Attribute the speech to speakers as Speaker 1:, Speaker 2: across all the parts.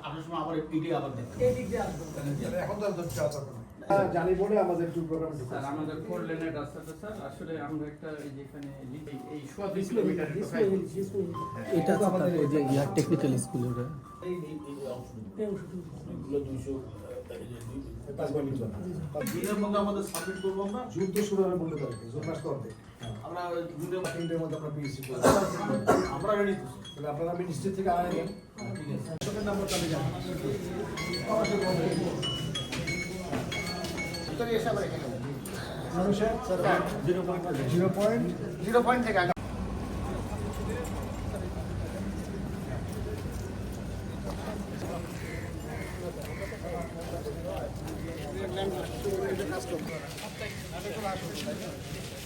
Speaker 1: আসার সময় আবার ইডি আবার দেখবেন
Speaker 2: এই দিয়ে আসব
Speaker 3: এখন তো ধরতে চাওয়া যাবে না। হ্যাঁ, জানি বলে আমাদের একটু প্রোগ্রামে
Speaker 4: স্যার আমাদের ফোর লেনের রাস্তাটা স্যার আসলে আমরা একটা এই যেখানে এই- এই সোয়া দুই
Speaker 2: ডিসপ্লে
Speaker 4: কিলোমিটার
Speaker 2: ডিসপ্লে ডিসপ্লে
Speaker 5: এটা তো আমাদের যে ইয়ার টেকনিক্যাল
Speaker 1: এই এই
Speaker 3: পাঁচ
Speaker 1: মধ্যে আমাদের সাবমিট করব আমরা
Speaker 3: জুন শুরু হবে বলতে পারি জুন মাস
Speaker 1: আমরা দুটো
Speaker 3: তিনটের মধ্যে আমরা পিএসসি করব
Speaker 1: আমরা রেডি তো।
Speaker 3: তাহলে আপনারা মিনিস্ট্রি থেকে আনা নেন
Speaker 1: ঠিক আছে।
Speaker 3: কৃষকের নাম্বার তাহলে জানেন
Speaker 1: ভিতরে এসে আবার এখানে
Speaker 3: মানুষের জিরো পয়েন্ট
Speaker 1: জিরো পয়েন্ট থেকে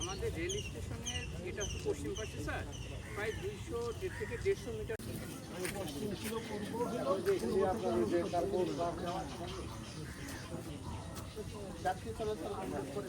Speaker 4: আমাদের রেল স্টেশনের, এটা পশ্চিম পাশে, স্যার, প্রায় দুইশো দেড় থেকে দেড়শো মিটার। যাত্রী চলাচল আমরা করে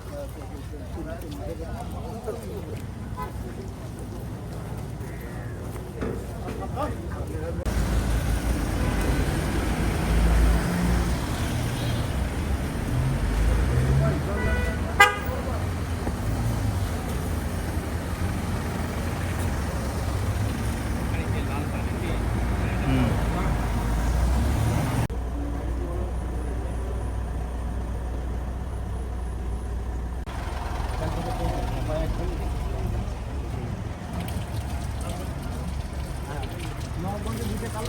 Speaker 4: Thank you. আছে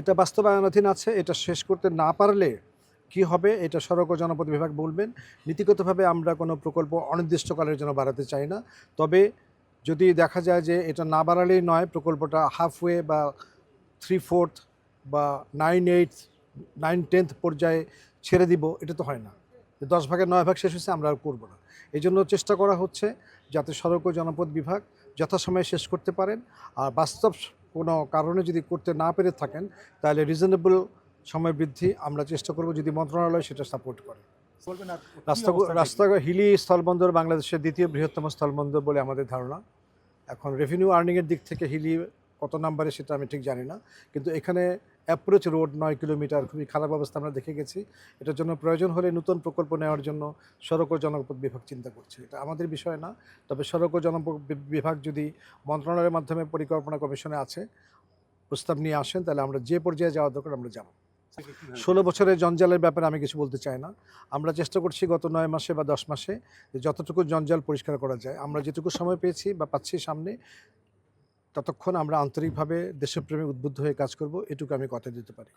Speaker 4: এটা
Speaker 3: বাস্তবায়নাধীন আছে, এটা শেষ করতে না পারলে কি হবে? এটা সড়ক ও জনপদ বিভাগ বলবেন। নীতিগতভাবে আমরা কোনো প্রকল্প অনির্দিষ্টকালের জন্য বাড়াতে চাই না। তবে যদি দেখা যায় যে এটা না বাড়ালেই নয়, প্রকল্পটা হাফওয়ে বা থ্রি ফোর্থ বা নাইন এইট নাইন টেন্থ পর্যায়ে ছেড়ে দিব এটা তো হয় না। দশ ভাগের নয় ভাগ শেষ হয়েছে আমরা আর করব না। এই জন্য চেষ্টা করা হচ্ছে যাতে সড়ক ও জনপদ বিভাগ যথাসময়ে শেষ করতে পারেন। আর বাস্তব কোনো কারণে যদি করতে না পেরে থাকেন তাহলে রিজনেবল সময় বৃদ্ধি আমরা চেষ্টা করব যদি মন্ত্রণালয় সেটা সাপোর্ট করে। রাস্তা রাস্তা হিলি স্থলবন্দর বাংলাদেশের দ্বিতীয় বৃহত্তম স্থলবন্দর বলে আমাদের ধারণা। এখন রেভিনিউ আর্নিংয়ের দিক থেকে হিলি কত নাম্বারে সেটা আমি ঠিক জানি না। কিন্তু এখানে অ্যাপ্রোচ রোড নয় কিলোমিটার, খুবই খারাপ অবস্থা আমরা দেখে গেছি। এটার জন্য প্রয়োজন হলে নতুন প্রকল্প নেওয়ার জন্য সড়ক ও জনপদ বিভাগ চিন্তা করছে। এটা আমাদের বিষয় না, তবে সড়ক ও জনপদ বিভাগ যদি মন্ত্রণালয়ের মাধ্যমে পরিকল্পনা কমিশনে আছে, প্রস্তাব নিয়ে আসেন, তাহলে আমরা যে পর্যায়ে যাওয়া দরকার আমরা যাব। ষোলো বছরের জঞ্জালের ব্যাপারে আমি কিছু বলতে চাই না। আমরা চেষ্টা করছি গত নয় মাসে বা দশ মাসে যতটুকু জঞ্জাল পরিষ্কার করা যায়। আমরা যেটুকু সময় পেয়েছি বা পাচ্ছি সামনে ততক্ষণ আমরা আন্তরিকভাবে দেশপ্রেমে উদ্বুদ্ধ হয়ে কাজ করব এটুকু আমি কথা দিতে পারি।